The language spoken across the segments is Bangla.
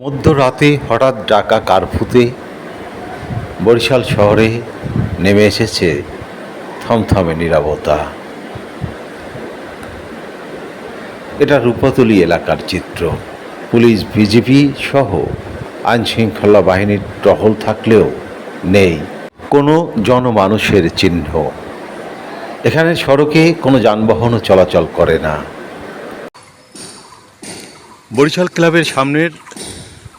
মধ্যরাতে হঠাৎ ডাকা কারফুতে বরিশাল শহরে নেমে এসেছে থমথমে নিরাপত্তা এটা রূপতলি এলাকার চিত্র। পুলিশ, বিজেপি সহ আইনশৃঙ্খলা বাহিনীর টহল থাকলেও নেই কোনো জনমানুষের চিহ্ন। এখানে সড়কে কোনো যানবাহনও চলাচল করে না। বরিশাল ক্লাবের সামনের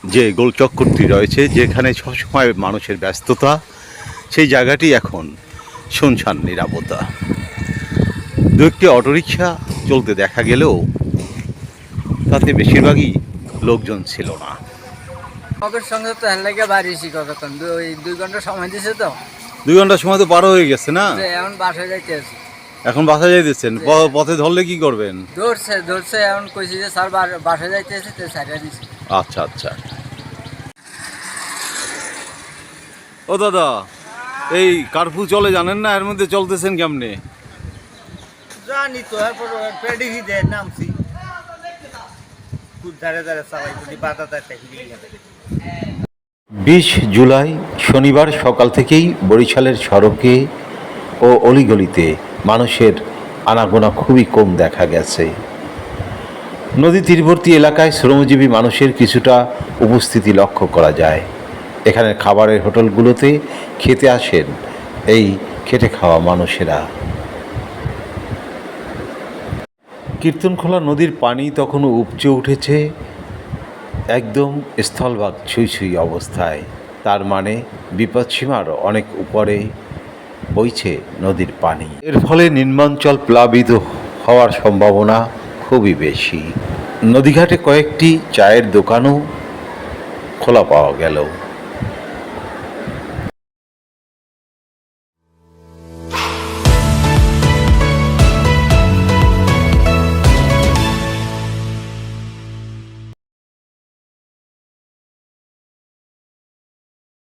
যে গোলচক্করটি রয়েছে যেখানে সবসময় মানুষের ব্যস্ততা সেই জায়গাটি এখন শুনশান নিরাপত্তা। দু একটি অটোরিকশা চলতে দেখা গেলেও তাতে বেশিরভাগই লোকজন ছিল না। ওদের সঙ্গে তো হ্যান লাগে বাড়িছি কতক্ষণ? দু- ওই দুই ঘণ্টা সময় দিছে তো? দুই ঘণ্টার সময় তো পার হয়ে গেছে না? এখন বাসায় যাইতে আছে এখন বাসা যাইতেছেন? পথে ধরলে কি করবেন? ধরছে ধরছে এখন কইছি যে স্যার বাসায় যাইতে আছে তো দিছে। আচ্ছা আচ্ছা। ও দাদা এই কার্ফু চলে জানেন না? এর মধ্যে চলতেছেন কেমনে? জানি তো এরপর পেডিহি দেয় নামছি। ধারে ধারে চালাই যদি বাধা দেয় বিশ জুলাই শনিবার সকাল থেকেই বরিশালের সড়কে ও অলিগলিতে মানুষের আনাগোনা খুবই কম দেখা গেছে। নদী তীরবর্তী এলাকায় শ্রমজীবী মানুষের কিছুটা উপস্থিতি লক্ষ্য করা যায়। এখানে খাবারের হোটেলগুলোতে খেতে আসেন এই খেটে খাওয়া মানুষেরা। কীর্তনখোলা নদীর পানি তখনও উপচে উঠেছে, একদম স্থলভাগ ছুঁই ছুঁই অবস্থায়। তার মানে বিপদসীমার অনেক উপরে বইছে নদীর পানি। এর ফলে নিম্নাঞ্চল প্লাবিত হওয়ার সম্ভাবনা খুবই বেশি। নদীঘাটে কয়েকটি চায়ের দোকানও খোলা পাওয়া গেল।